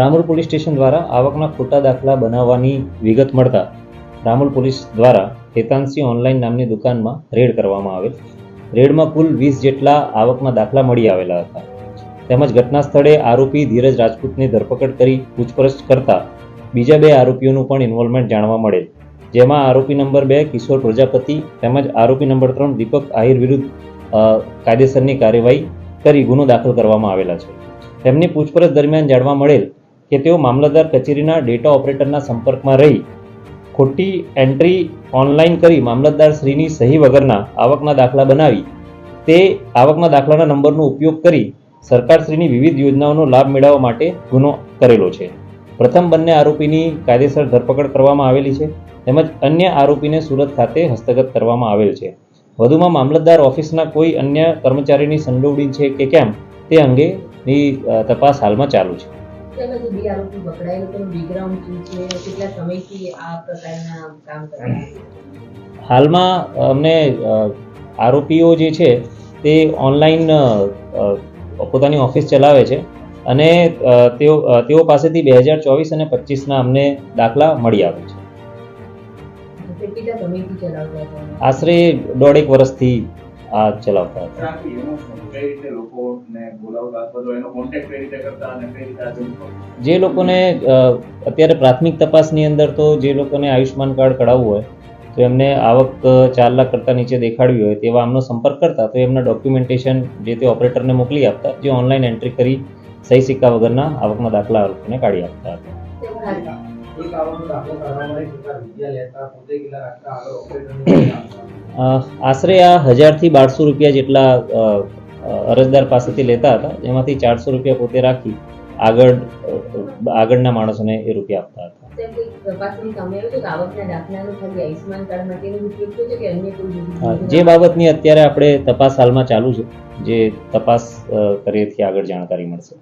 Ramol police station દ્વારા આવકના ખોટા દાખલા બનાવવાની વિગત મળતા રામોલ પોલીસ દ્વારા હેતાંશી ઓનલાઈન નામની દુકાનમાં રેડ કરવામાં આવેલ. રેડમાં કુલ વીસ જેટલા આવકના દાખલા મળી આવેલા હતા. તેમજ ઘટના સ્થળે આરોપી ધીરજ રાજપૂતની ધરપકડ કરી પૂછપરછ કરતા બીજા બે આરોપીઓનું પણ ઇન્વોલ્વમેન્ટ જાણવા મળેલ. જેમાં આરોપી નંબર બે કિશોર પ્રજાપતિ તેમજ આરોપી નંબર ત્રણ દીપક આહિર વિરુદ્ધ કાયદેસરની કાર્યવાહી કરી ગુનો દાખલ કરવામાં આવેલા છે. તેમની પૂછપરછ દરમિયાન જાણવા મળેલ કે તેઓ મામલતદાર કચેરીના ડેટા ઓપરેટરના સંપર્કમાં રહી ખોટી એન્ટ્રી ઓનલાઈન કરી મામલતદાર શ્રીની સહી વગરના આવકના દાખલા બનાવી તે આવકના દાખલાના નંબરનો ઉપયોગ કરી સરકારશ્રીની વિવિધ યોજનાઓનો લાભ મેળવવા માટે ગુનો કરેલો છે. પ્રથમ બંને આરોપીની કાયદેસર ધરપકડ કરવામાં આવેલી છે. તેમજ અન્ય આરોપીને સુરત ખાતે હસ્તગત કરવામાં આવેલ છે. વધુમાં મામલતદાર ઓફિસના કોઈ અન્ય કર્મચારીની સંડોવણી છે કે કેમ તે અંગેની તપાસ હાલમાં ચાલુ છે. હાલમાં અમને આરોપીઓ જે છે તે ઓનલાઈન પોતાની ઓફિસ ચલાવે છે અને તેઓ તેઓ પાસેથી બે હજાર ચોવીસ અને પચીસના અમને દાખલા મળી આવે છે. આશરે દોઢેક વર્ષથી આ ચલાવતા હતા? જે લોકોને અત્યારે પ્રાથમિક તપાસની અંદર તો જે લોકોને આયુષ્યમાન કાર્ડ કઢાવવું હોય તો એમને આવક ચાર લાખ કરતાં નીચે દેખાડવી હોય તેવા આમનો સંપર્ક કરતા તો એમના ડોક્યુમેન્ટેશન જે તે ઓપરેટરને મોકલી આપતા જે ઓનલાઈન એન્ટ્રી કરી સહી સિક્કા વગરના આવકના દાખલા લોકોને કાઢી આપતા હતા. એક આવકનો દાખલો કાઢવા માટે કેટલા લેતા પોતે કેટલા રાખતા આગળ ઓપરેટરને આશરે આ હજારથી બારસો રૂપિયા જેટલા અરજદાર પાસેથી લેતા હતા જેમાંથી ચારસો રૂપિયા પોતે રાખી આગળ આગળના માણસોને એ રૂપિયા આપતા હતા. જ બાબતની અત્યારે આપણે તપાસ હાલમાં ચાલુ છે જે તપાસ કરીએથી આગળ જાણકારી મળશે.